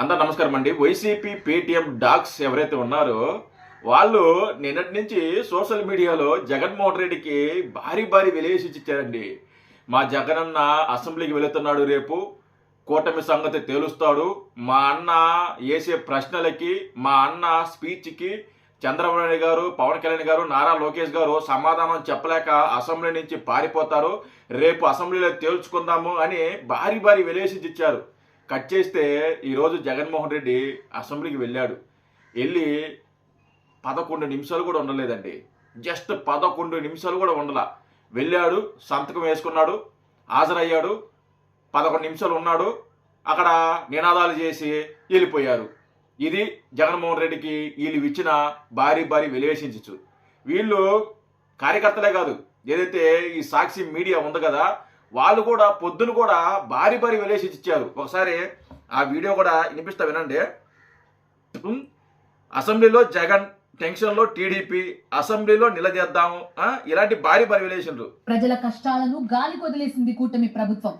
అందరు నమస్కారం అండి. వైసీపీ పేటిఎం డాగ్స్ ఎవరైతే ఉన్నారో వాళ్ళు నిన్నటి నుంచి సోషల్ మీడియాలో జగన్మోహన్ రెడ్డికి భారీ భారీ విలేసి ఇచ్చారండి. మా జగనన్న అసెంబ్లీకి వెళుతున్నాడు రేపు కూటమి సంగతి తేలుస్తాడు. మా అన్న వేసే ప్రశ్నలకి మా అన్న స్పీచ్కి చంద్రబాబు నాయుడు గారు పవన్ కళ్యాణ్ గారు నారా లోకేష్ గారు సమాధానం చెప్పలేక అసెంబ్లీ నుంచి పారిపోతారు. రేపు అసెంబ్లీలో తేల్చుకుందాము అని భారీ భారీ విలేసించి ఇచ్చారు. కట్ చేస్తే ఈరోజు జగన్మోహన్ రెడ్డి అసెంబ్లీకి వెళ్ళాడు. వెళ్ళి పదకొండు నిమిషాలు కూడా ఉండలేదండి. జస్ట్ పదకొండు నిమిషాలు కూడా ఉండలా. వెళ్ళాడు సంతకం వేసుకున్నాడు హాజరయ్యాడు పదకొండు నిమిషాలు ఉన్నాడు అక్కడ నినాదాలు చేసి వెళ్ళిపోయారు. ఇది జగన్మోహన్ రెడ్డికి వీళ్ళు ఇచ్చిన భారీ భారీ వెలివేషన్స్ వీళ్ళు కార్యకర్తలే కాదు ఏదైతే ఈ సాక్షి మీడియా ఉంది కదా వాళ్ళు కూడా పొద్దున కూడా భారీ భారీ వెలివేషన్స్ ఇచ్చారు. ఒకసారి ఆ వీడియో కూడా వినిపిస్తా వినండి. అసెంబ్లీలో జగన్ టెన్షన్లో టీడీపీ అసెంబ్లీలో నిలదీద్దాము. ఇలాంటి భారీ భారీ వెలివేషన్లు ప్రజల కష్టాలను గాలి వదిలేసింది కూటమి ప్రభుత్వం.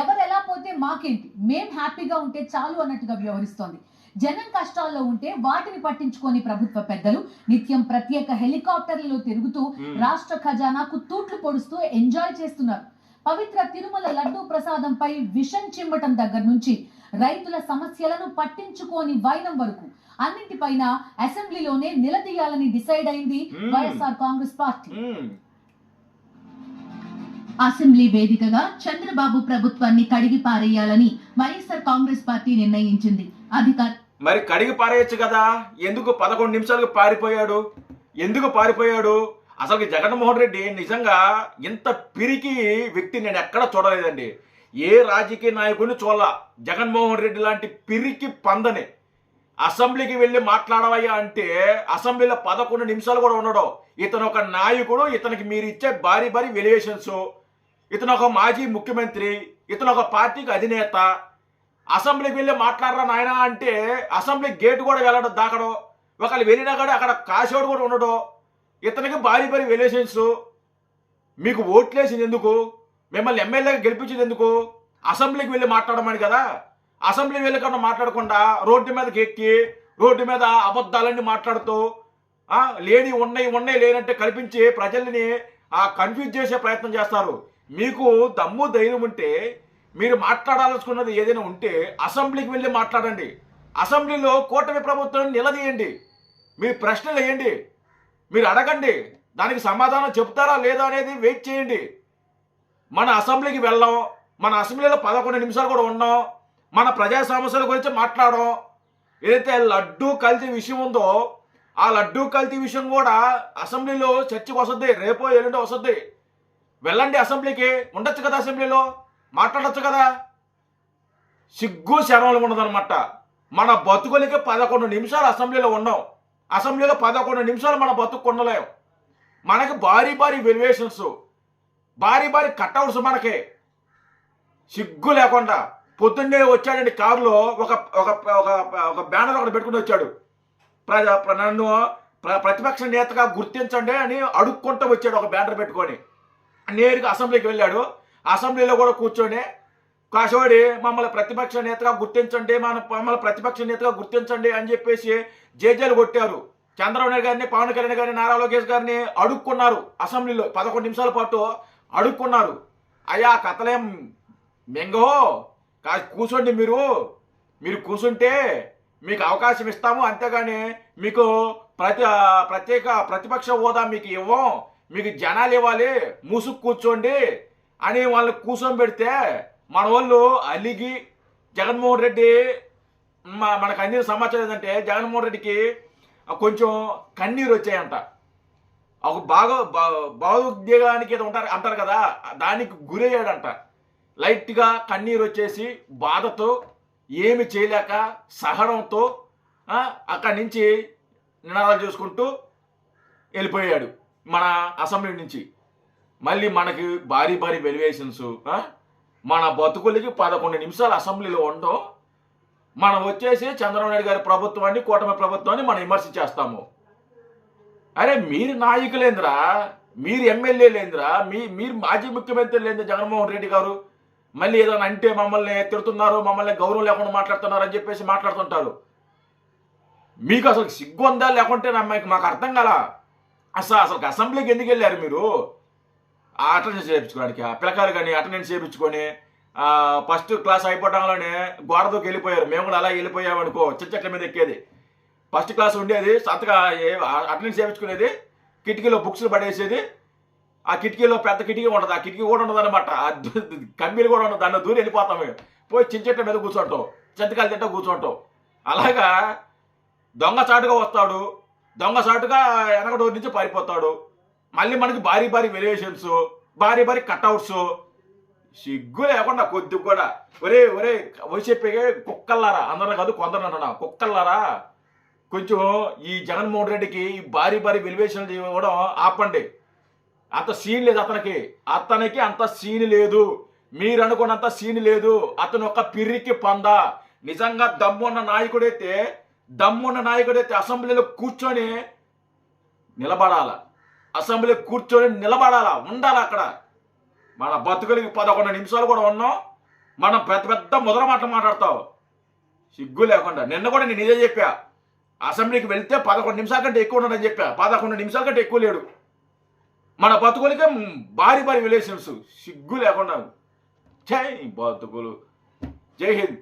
ఎవరు ఎలా పోతే మాకేంటి? మేం హ్యాపీగా ఉంటే చాలు అన్నట్టుగా వ్యవహరిస్తోంది. జనం కష్టాల్లో ఉంటే వాటిని పట్టించుకొని ప్రభుత్వ పెద్దలు నిత్యం ప్రత్యేక హెలికాప్టర్లలో తిరుగుతూ. రాష్ట్ర ఖజానాకు తూట్లు పొడుస్తూ ఎంజాయ్ చేస్తున్నారు. పవిత్ర తిరుమల లడ్డూ ప్రసాదంపై విషం చిమ్మటం దగ్గర నుంచి రైతుల సమస్యలను పట్టించుకోని వైనం వరకు. అన్నింటిపైన అసెంబ్లీలోనే నిలదీయాలని డిసైడ్ అయింది. వైఎస్ఆర్ కాంగ్రెస్ పార్టీ. అసెంబ్లీ వేదికగా చంద్రబాబు ప్రభుత్వాన్ని కడిగి పారేయాలని వైఎస్ఆర్ కాంగ్రెస్ పార్టీ నిర్ణయించింది. అధికార మరి కడిగి పారేయచ్చు కదా? ఎందుకు పదకొండు నిమిషాలకు పారిపోయాడు? ఎందుకు పారిపోయాడు? అసలు జగన్మోహన్ రెడ్డి నిజంగా ఇంత పిరికి వ్యక్తి నేను ఎక్కడ చూడలేదండి. ఏ రాజకీయ నాయకుడిని చూడాల. జగన్మోహన్ రెడ్డి లాంటి పిరికి పందని. అసెంబ్లీకి వెళ్ళి మాట్లాడవయ్యా అంటే అసెంబ్లీలో పదకొండు నిమిషాలు కూడా ఉండడం. ఇతను ఒక నాయకుడు ఇతనికి మీరు ఇచ్చే భారీ భారీ వెలివేషన్స్ ఇతను ఒక మాజీ ముఖ్యమంత్రి ఇతను ఒక పార్టీకి అధినేత. అసెంబ్లీకి వెళ్ళి మాట్లాడరా నాయన అంటే అసెంబ్లీ గేట్ కూడా వెళ్ళడం దాకడం. ఒకళ్ళు వెళ్ళినా కూడా అక్కడ కాసేవాడు కూడా ఉండడం. ఇతనికి భారీ భారీ వెలివేషన్స్ మీకు ఓట్లేసింది ఎందుకు? మిమ్మల్ని ఎమ్మెల్యేగా గెలిపించింది ఎందుకు? అసెంబ్లీకి వెళ్ళి మాట్లాడమని కదా. అసెంబ్లీ వెళ్ళకుండా మాట్లాడకుండా రోడ్డు మీదకి ఎక్కి రోడ్డు మీద అబద్ధాలన్నీ మాట్లాడుతూ లేని ఉన్నాయి ఉన్నాయి లేనంటే కల్పించి ప్రజల్ని ఆ కన్ఫ్యూజ్ చేసే ప్రయత్నం చేస్తారు. మీకు దమ్ము ధైర్యం ఉంటే మీరు మాట్లాడాలనుకున్నది ఏదైనా ఉంటే అసెంబ్లీకి వెళ్ళి మాట్లాడండి. అసెంబ్లీలో కూటమి ప్రభుత్వాన్ని నిలదీయండి. మీరు ప్రశ్నలు వేయండి. మీరు అడగండి. దానికి సమాధానం చెప్తారా లేదా అనేది వెయిట్ చేయండి. మన అసెంబ్లీకి వెళ్ళాం. మన అసెంబ్లీలో పదకొండు నిమిషాలు కూడా ఉన్నాం. మన ప్రజా సమస్యల గురించి మాట్లాడడం ఏదైతే లడ్డూ కల్తీ విషయం ఉందో ఆ లడ్డూ కల్తీ విషయం కూడా అసెంబ్లీలో చర్చకు వస్తుంది. రేపో ఎల్లుండో వస్తుంది. వెళ్ళండి అసెంబ్లీకి. ఉండొచ్చు కదా అసెంబ్లీలో? మాట్లాడచ్చు కదా? సిగ్గు శరణలు ఉండదనమాట మన బతుకులకి పదకొండు నిమిషాలు అసెంబ్లీలో ఉన్నాం. అసెంబ్లీలో పదకొండు నిమిషాలు మన బతుకు మనకి భారీ భారీ వెలివేషన్స్ భారీ భారీ కట్అవుట్స్ మనకి. సిగ్గు లేకుండా పొద్దున్నే వచ్చాడండి కారులో ఒక ఒక ఒక ఒక బ్యానర్ ఒకటి పెట్టుకుని వచ్చాడు. ప్రజ ప్ర- నన్ను ప్ర- ప్రతిపక్ష నేతగా గుర్తించండి అని అడుక్కుంటూ వచ్చాడు ఒక బ్యానర్ పెట్టుకొని. నేరుగా అసెంబ్లీకి వెళ్ళాడు. అసెంబ్లీలో కూడా కూర్చొని కాశవాడి మమ్మల్ని ప్రతిపక్ష నేతగా గుర్తించండి మన మమ్మల్ని ప్రతిపక్ష నేతగా గుర్తించండి అని చెప్పేసి జేజేలు కొట్టారు. చంద్రబాబు నాయుడు గారిని పవన్ కళ్యాణ్ గారిని నారా లోకేష్ గారిని అడుక్కున్నారు అసెంబ్లీలో. పదకొండు నిమిషాల పాటు అడుక్కున్నారు. అయ్యా కథలేం మెంగో? కా కూర్చోండి మీరు. మీరు కూర్చుంటే మీకు అవకాశం ఇస్తాము. అంతేగాని మీకు ప్రతి ప్రత్యేక ప్రతిపక్ష హోదా మీకు ఇవ్వం. మీకు జనాలు ఇవ్వాలి. మూసుకు కూర్చోండి అని వాళ్ళని కూర్చొని పెడితే మన వాళ్ళు అలిగి జగన్మోహన్ రెడ్డి మనకు అందిన సమాచారం ఏంటంటే జగన్మోహన్ రెడ్డికి కొంచెం కన్నీరు వచ్చాయంట. ఒక బాగా బా- భావోద్వేగానికి ఏదో ఉంటారు అంటారు కదా దానికి గురయ్యాడంట. లైట్గా కన్నీరు వచ్చేసి బాధతో ఏమి చేయలేక సహనంతో అక్కడి నుంచి నినాదాలు చేసుకుంటూ వెళ్ళిపోయాడు మన అసెంబ్లీ నుంచి. మళ్ళీ మనకి భారీ భారీ వెలివేషన్స్ మన బతుకులకి పదకొండు నిమిషాలు అసెంబ్లీలో ఉండడం మనం వచ్చేసి చంద్రబాబు నాయుడు గారి ప్రభుత్వాన్ని కూటమి ప్రభుత్వాన్ని మనం విమర్శ చేస్తాము అరే మీరు నాయకులేంద్రా? మీరు ఎమ్మెల్యేలేంద్రా మీ మీరు మాజీ ముఖ్యమంత్రి లేంద్ర జగన్మోహన్ రెడ్డి గారు. మళ్ళీ ఏదైనా అంటే మమ్మల్ని తిడుతున్నారు మమ్మల్ని గౌరవం లేకుండా మాట్లాడుతున్నారు అని చెప్పేసి మాట్లాడుతుంటారు. మీకు అసలు సిగ్గు ఉందా? లేకుంటే నా మాకు అర్థం కదా అసలు అసలు అసెంబ్లీకి ఎందుకు వెళ్ళారు మీరు? అటెండెన్స్ చేయించుకోవడానికి ఆ పిల్లకాయలు కానీ అటెండెన్స్ చేయించుకొని ఫస్ట్ క్లాస్ అయిపోవడంలోనే గోడ వెళ్ళిపోయారు. మేము కూడా అలా వెళ్ళిపోయామనుకో చెట్ల మీద ఎక్కేది. ఫస్ట్ క్లాస్ ఉండేది సంతగా అటెండెన్స్ చేయించుకునేది కిటికీలో బుక్స్లు పడేసేది. ఆ కిటికీలో పెద్ద కిటికీ ఉండదు. ఆ కిటికీ కూడా ఉండదు అనమాట కమ్మీలు కూడా ఉండదు. దాన్ని దూరం వెళ్ళిపోతాం పోయి పోయి చెట్ల మీద కూర్చుంటాం. చింతకాయలు తింటా కూర్చుంటాం. అలాగా దొంగ చాటుగా వస్తాడు. దొంగచాటుగా వెనక డోర్ నుంచి పారిపోతాడు. మళ్ళీ మనకి భారీ భారీ వెలివేషన్స్ భారీ భారీ కట్అవుట్స్ సిగ్గు లేకుండా కొద్ది కూడా. ఒరే ఒరే వైసీపీ కుక్కల్లారా? అందరం కాదు కొందరు అన్నా కుక్కల్లారా? కొంచెం ఈ జగన్మోహన్ రెడ్డికి ఈ భారీ భారీ వెలివేషన్లు ఇవ్వడం ఆపండి. అంత సీన్ లేదు అతనికి. అతనికి అంత సీన్ లేదు. మీరు అనుకున్నంత సీన్ లేదు. అతను ఒక పిరికి పంద. నిజంగా దమ్మున్న నాయకుడైతే దమ్మున్న నాయకుడైతే అసెంబ్లీలో కూర్చొని నిలబడాల. అసెంబ్లీ కూర్చొని నిలబడాలా? ఉండాలి అక్కడ? మన బతుకులకి పదకొండు నిమిషాలు కూడా ఉన్నాం. మనం పెద్ద పెద్ద మొదల మాటలు మాట్లాడతావు. సిగ్గు లేకుండా. నిన్న కూడా నేను ఇదే చెప్పా. అసెంబ్లీకి వెళ్తే పదకొండు నిమిషాల కంటే ఎక్కువ ఉండడని చెప్పా. పదకొండు నిమిషాల కంటే ఎక్కువ లేడు. మన బతుకులకే భారీ భారీ విలేషన్స్ సిగ్గు లేకుండా. జై బతుకులు. జై హింద్.